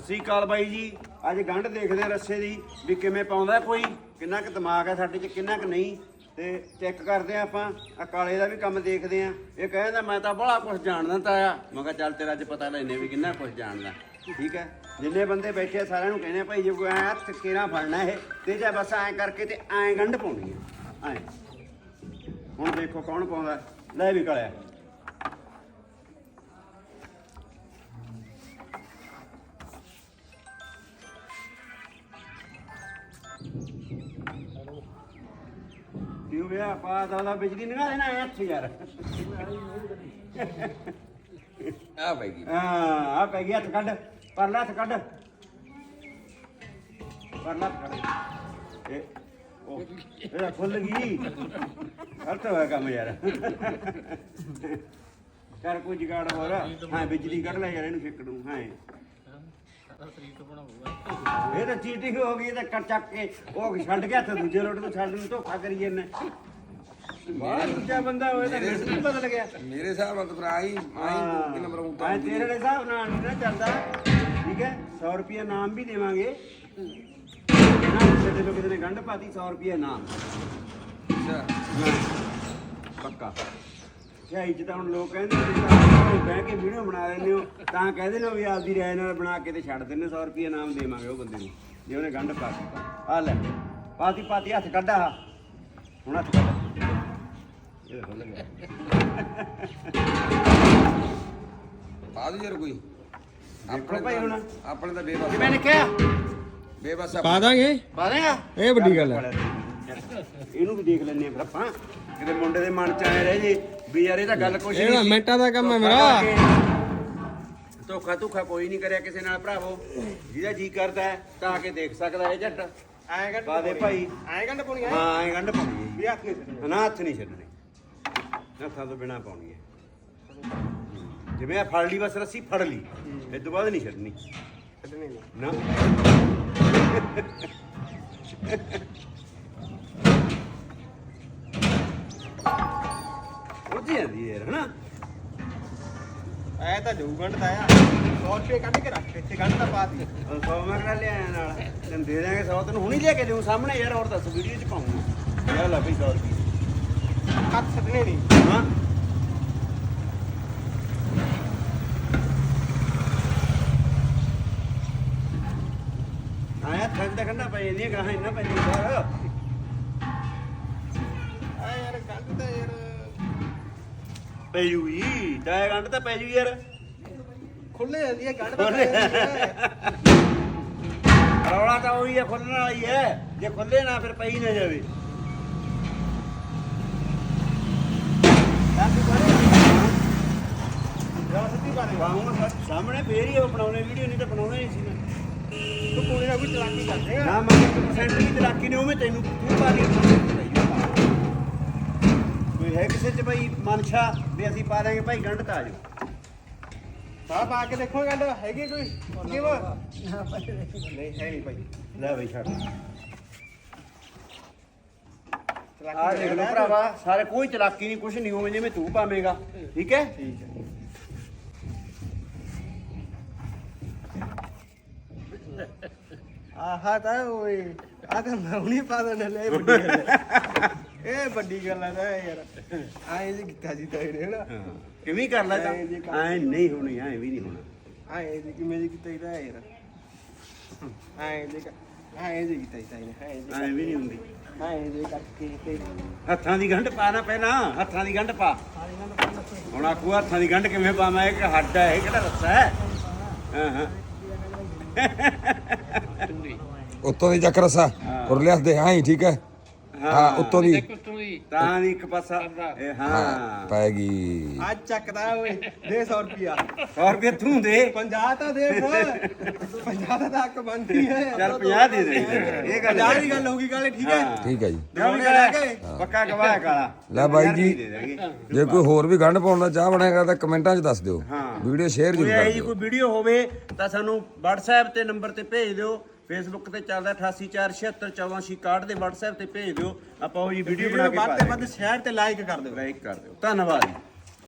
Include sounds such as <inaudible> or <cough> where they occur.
ਸਤਿ ਅਕਾਲ ਬਾਈ ਜੀ। ਅੱਜ ਗੰਢ ਦੇਖਦੇ ਆ ਰੱਸੇ ਦੀ ਵੀ ਕਿਵੇਂ ਪਾਉਂਦਾ ਕੋਈ, ਕਿੰਨਾ ਕੁ ਦਿਮਾਗ ਹੈ ਸਾਡੇ 'ਚ, ਕਿੰਨਾ ਕੁ ਨਹੀਂ। ਤੇ ਚੈੱਕ ਕਰਦੇ ਆ ਆਪਾਂ ਆ ਕਾਲੇ ਦਾ ਵੀ ਕੰਮ ਦੇਖਦੇ ਆ। ਇਹ ਕਹਿੰਦਾ, ਮੈਂ ਤਾਂ ਬੜਾ ਕੁਝ ਜਾਣਦਾ ਤਾਇਆ ਮੈਂ ਕਿਹਾ, ਚੱਲ ਤੇਰਾ ਅੱਜ ਪਤਾ ਲੈਨੇ ਵੀ ਕਿੰਨਾ ਕੁਝ ਜਾਣਦਾ। ਠੀਕ ਹੈ? ਜਿੰਨੇ ਬੰਦੇ ਬੈਠੇ ਆ, ਸਾਰਿਆਂ ਨੂੰ ਕਹਿੰਦੇ ਭਾਈ, ਜੇ ਕੋਈ ਐ ਹੱਥ ਕਿਹੜਾ ਫੜਨਾ ਇਹ? ਤੇ ਜੇ ਬਸ ਐ ਕਰਕੇ ਤੇ ਐ ਗੰਢ ਪਾਉਣੀ ਆ। ਐ। ਹੁਣ ਦੇਖੋ ਕੌਣ ਪਾਉਂਦਾ। ਲੈ ਵੀ ਕਾਲਿਆ। ਕਿਉਂ ਵਿਆ ਪਾ ਦਾ ਦਾ ਬਿਜਲੀ ਨਿਗਾ ਦੇਣਾ ਐ ਹੱਥ ਯਾਰ। ਆ ਪੈ ਗਈ। ਹਾਂ ਆ ਪੈ ਗਿਆ ਹੱਥ ਕੱਢ ਪਰਲਾ ਹੱਥ ਕੱਢ। ਪਰਲਾ ਹੱਥ ਕੱਢ। ਇਹ ਉਹ ਇਹ ਖੁੱਲ ਗਈ। ਗਲਤ ਹੋਇਆ ਕੰਮ ਯਾਰ। ਕਰ ਕੋਈ ਜਗਾੜ ਹੋਰ। ਹਾਂ ਬਿਜਲੀ ਕੱਢ ਲੈ ਯਾਰ ਇਹਨੂੰ ਛਿੱਕ ਦੂੰ ਹਾਂ। ਇਹ ਤਾਂ ਚੀਟਿੰਗ ਹੋ ਗਈ ਇਹ ਤਾਂ ਕਰ ਚੱਕ ਕੇ ਉਹ ਛੱਡ ਗਿਆ ਤੇ ਦੂਜੇ ਰੋਡ ਤੋਂ ਛੱਡ ਨੂੰ ਧੋਖਾ ਕਰੀ ਜਾਂਦੇ। ਬਾਹਰ ਦੂਜਾ ਬੰਦਾ ਹੋਏ ਤਾਂ ਫਿਰ ਵੀ ਬਦਲ ਗਿਆ? ਮੇਰੇ ਹਿਸਾਬ ਨਾਲ ਤਾਂ ਭਰਾ ਹੀ ਆਈ ਕਿ ਨੰਬਰ ਉਤਾਰ ਐਂ ਤੇਰੇ ਹਿਸਾਬ ਨਾਲ ਨਹੀਂ ਨਾ ਚੱਲਦਾ। ਠੀਕ ਹੈ 100 ਰੁਪਏ ਨਾਮ ਵੀ ਦੇਵਾਂਗੇ। ਨਾ ਕਿਸੇ ਨੂੰ ਕਿਸੇ ਨੇ ਗੰਢ ਪਾਤੀ 100 ਰੁਪਏ ਨਾਮ। ਅੱਛਾ। ਪੱਕਾ। ਸ਼ਾਹੀ ਚ ਤਾਂ ਹੁਣ ਲੋਕ ਕਹਿੰਦੇ ਨੇ ਵੀ ਤੁਸੀਂ ਬਹਿ ਕੇ ਵੀਡੀਓ ਬਣਾ ਲੈਂਦੇ ਹੋ ਤਾਂ ਕਹਿੰਦੇ ਨੇ ਵੀ ਆਪਦੀ ਰਾਏ ਨਾਲ ਬਣਾ ਕੇ ਤੇ ਛੱਡ ਦਿੰਦੇ 100 ਰੁਪਏ ਨਾਮ ਦੇਵਾਂਗੇ ਉਹ ਬੰਦੇ ਨੂੰ ਜੇ ਉਹਨੇ ਗੰਢ ਪਾਤੀ ਆ ਲੈ ਪਾਤੀ ਪਾਤੀ ਹੱਥ ਕੱਢਾ ਹੁਣ ਹੱਥ ਕੱਢ। ਇਹ ਖੁੱਲ ਗਿਆ। ਬਾਦ ਯਾਰ ਕੋਈ। ਦੇਖੋ ਭਾਈ ਹੁਣ। ਆਪਣੇ ਤਾਂ ਬੇਬਸ ਕਿਵੇਂ ਨਿਕਿਆ ਬੇਬਸ ਪਾ ਦਾਂਗੇ। ਪਾ ਦੇਗਾ? ਇਹ ਵੱਡੀ ਗੱਲ ਹੈ। ਇਹਨੂੰ ਵੀ ਦੇਖ ਲੈਣੇ ਫਿਰ ਆਪਾਂ। ਕਿਤੇ ਮੁੰਡੇ ਦੇ ਮਨ ਚ ਆਏ ਰਹਿ ਜੇ ਵੀ ਯਾਰ ਇਹ ਤਾਂ ਗੱਲ ਕੁਛ ਇਹ ਤਾਂ ਸੀ। ਮਿੰਟਾਂ ਦਾ ਕੰਮ ਹੈ ਮੇਰਾ। ਧੋਖਾ ਧੋਖਾ ਕੋਈ ਨਹੀਂ ਕਰਿਆ ਕਿਸੇ ਨਾਲ ਭਰਾਵੋ। ਜਿਹਦਾ ਜੀ ਕਰਦਾ ਹੈ ਤਾਂ ਆ ਕੇ ਦੇਖ ਸਕਦਾ ਹੈ ਜੱਟ। ਐਂ ਪਾ ਦੇ ਭਾਈ। ਐਂ ਗੰਢ ਪਾਉਣੀ ਹਾਂ ਐਂ ਗੰਢ ਪਾਉਣੀ ਵੀ ਹੱਥ ਨਹੀਂ ਛੱਡਣਾ। ਨਾ ਹੱਥ ਨਹੀਂ ਛੱਡਣੇ। ਹੱਥਾਂ ਤੋਂ ਬਿਨਾ ਪਾਉਣੀ ਹੈ। ਜਿਵੇਂ ਆ ਫੜ ਲਈ ਬਸ ਰੱਸੀ ਫੜ ਲਈ। ਇਸ ਤੋਂ ਬਾਅਦ ਨਹੀਂ ਛੱਡਣੀ। ਛੱਡਣੀ ਨਹੀਂ। ਨਾ। <laughs> ਉੱਥੇ ਜਾਂਦੀ ਯਾਰ ਹਨਾ? ਐ ਤਾਂ ਜਾਊ ਗੰਢ ਤਾਂ ਆ। 100 ਰੁਪਏ ਕੱਢ ਕੇ ਰੱਖ ਇੱਥੇ ਗੰਢ ਤਾਂ ਪਾ ਦੀ। ਸੌ ਮੈਂ ਕਿਹੜਾ ਲਿਆਇਆ ਨਾਲ? ਤੈਨੂੰ ਦੇ ਦਾਂਗੇ 100 ਤੈਨੂੰ ਹੁਣੀ ਲਿਆ ਕੇ ਦੇਉਂ ਸਾਹਮਣੇ ਯਾਰ ਹੋਰ ਦੱਸ ਵੀਡੀਓ ਚ ਪਾਉਂਗਾ। ਯਾਰ ਲੈ ਭਈ 100 ਰੁਪਏ। ਹੱਥ ਛੱਡਣੇ ਨਹੀਂ ਹਾਂ। ਆਇਆ ਠੰਡ ਦਾ ਕੰਡਾ ਪਈ ਨਹੀਂ ਗਾਹਾਂ ਇੰਨਾ ਪੈਂਦੀ ਯਾਰ ਐ ਯਾਰ ਗੰਢ ਤਾਂ ਯਾਰ ਪੈ ਜੂਗੀ। ਤਾਂ ਗੰਢ ਤਾਂ ਪੈ ਜੂ ਯਾਰ। ਖੁੱਲੇ ਜਾਂਦੀ ਹੈ ਗੰਢ ਹੈ। ਰੌਲਾ ਤਾਂ ਉਹੀ ਹੈ ਖੁੱਲਣ ਵਾਲੀ ਹੈ ਜੇ ਖੁੱਲੇ ਨਾ ਫਿਰ ਪਈ ਨਾ ਜਾਵੇ। ਸਾਹਮਣੇ ਫੇਰ ਹੀ ਉਹ ਬਣਾਉਣੇ ਵੀਡੀਓ ਨਹੀਂ ਤਾਂ ਬਣਾਉਣਾ ਹੀ ਸੀ ਨਾ। ਤੂੰ ਕੋਈ ਨਾ ਕੋਈ ਚਲਾਕੀ ਕਰ ਦੇਗਾ ਨਾ ਮੈਂ 1% ਵੀ ਤਲਾਕੀ ਨੇ ਉਵੇਂ ਤੈਨੂੰ ਤੂੰ ਪਾ ਲਈ ਕੋਈ ਹੈ ਕਿਸੇ ਚ ਭਾਈ ਮਨਸ਼ਾ ਵੀ ਅਸੀਂ ਪਾ ਦਾਂਗੇ ਭਾਈ ਗੰਢ ਤਾਂ ਆ ਜਾਓ। ਪਾ ਕੇ ਦੇਖੋ ਗੰਢ ਹੈਗੀ ਕੋਈ? ਕਿਵੇਂ? ਨਹੀਂ ਹੈ ਨਹੀਂ ਭਾਈ। ਲੈ ਬਈ ਛੱਡ। ਚਲਾਕੀ ਆ ਦੇਖ ਲਓ ਭਰਾਵਾ ਸਾਰੇ ਕੋਈ ਚਲਾਕੀ ਨਹੀਂ ਕੁਛ ਨਹੀਂ ਹੋਵੇ ਜਿਵੇਂ ਤੂੰ ਪਾਵੇਂਗਾ। ਠੀਕ ਹੈ? ਠੀਕ ਹੈ। ਆਹਾ ਤਾਂ ਓਏ ਆ ਤਾਂ ਮੈਂ ਹੁਣੀ ਪਾ ਦੇਣਾ ਲੈ ਵੱਡੀ ਗੱਲ <laughs> ਇਹ ਵੱਡੀ ਗੱਲ ਹੈ ਯਾਰ। ਆਏ ਜੀ ਕੀਤਾ ਜੀ ਤਾਂ ਇਹਨੇ ਨਾ ਕਿਵੇਂ ਕਰ ਲੈ ਤਾਂ? ਐਂ ਨਹੀਂ ਹੋਣੀ ਐ ਵੀ ਨਹੀਂ ਹੋਣਾ। ਆਏ ਜੀ ਕਿਵੇਂ ਜੀ ਕੀਤਾ ਇਹਦਾ ਯਾਰ। ਆਏ ਜੀ ਆਏ ਜੀ ਕੀਤਾ ਆਏ ਜੀ ਐ ਵੀ ਨਹੀਂ ਹੁੰਦੀ। ਆਏ ਜੀ ਕਰਕੇ ਤੇ ਹੱਥਾਂ ਦੀ ਗੰਢ ਪਾ ਨਾ ਪਹਿਲਾਂ ਹੱਥਾਂ ਦੀ ਗੰਢ ਪਾ। ਹੁਣ ਆਖੂ ਹੱਥਾਂ ਦੀ ਗੰਢ ਕਿਵੇਂ ਪਾਵਾਂ ਇਹ ਕਿ ਹੱਡ ਹੈ ਇਹ ਕਿਹੜਾ ਰੱਸਾ ਹੈ ਹਾਂ ਹਾਂ। ਉੱਤੋਂ ਦੀ ਚੱਕ ਰਸਾ ਉਰ ਲਿਆ ਦੇ ਹਾਂ ਠੀਕ ਹੈ। ਹਾਂ ਉੱਤੋਂ ਦੀ। ਤਾਂ ਦੀ ਇੱਕ ਪਾਸਾ ਇਹ ਹਾਂ। ਹਾਂ ਪੈ ਗਈ। ਅੱਜ ਚੱਕਦਾ ਓਏ ਦੇ 100 ਰੁਪਿਆ 100 ਰੁਪਏ ਤੂੰ ਦੇ। 50 ਤਾਂ ਦੇ ਫਿਰ 50 ਦਾ ਹੱਕ ਬਣਦੀ ਹੈ ਚੱਲ 50 ਦੇ ਦੇ। ਇਹ ਗੱਲ 50 ਦੀ ਗੱਲ ਹੋਊਗੀ ਕਾਲੇ ਠੀਕ ਹੈ? ਹਾਂ। ਠੀਕ ਹੈ ਜੀ। ਦਿਵਾਉਣੀ ਲੈ ਕੇ। ਪੱਕਾ ਗਵਾਹ ਹੈ ਕਾਲਾ। ਲੈ ਬਾਈ ਪੰਜਾਹ ਜੀ। ਦੇ। ਜੇ ਕੋਈ ਹੋਰ ਵੀ ਗੰਢ ਪਾਉਣ ਦਾ ਚਾਹ ਬਣੇਗਾ ਤਾਂ ਕਮੈਂਟਾਂ 'ਚ ਦੱਸ ਦਿਓ। ਹਾਂ। ਵੀਡੀਓ ਸ਼ੇਅਰ ਕੋਈ ਜ਼ਰੂਰ ਇਹੋ ਕਰ ਜਿਹੀ ਦਿਓ। ਕੋਈ ਵੀਡੀਓ ਹੋਵੇ ਤਾਂ ਸਾਨੂੰ WhatsApp ਤੇ ਨੰਬਰ ਤੇ ਭੇਜ ਦਿਓ। ਫੇਸਬੁੱਕ ਤੇ ਚੱਲਦਾ 8847741461 ਦੇ WhatsApp ਤੇ ਭੇਜ ਦਿਓ। ਆਪਾਂ ਉਹ ਜੀ ਵੀਡੀਓ ਬਣਾ ਕੇ ਵੱਧ ਪਾ ਤੇ ਦਿਆਂਗੇ ਵੱਧ ਸ਼ੇਅਰ ਤੇ ਲਾਈਕ ਕਰ ਦਿਓ। ਲਾਈਕ ਕਰ ਦਿਓ। ਧੰਨਵਾਦ ਜੀ।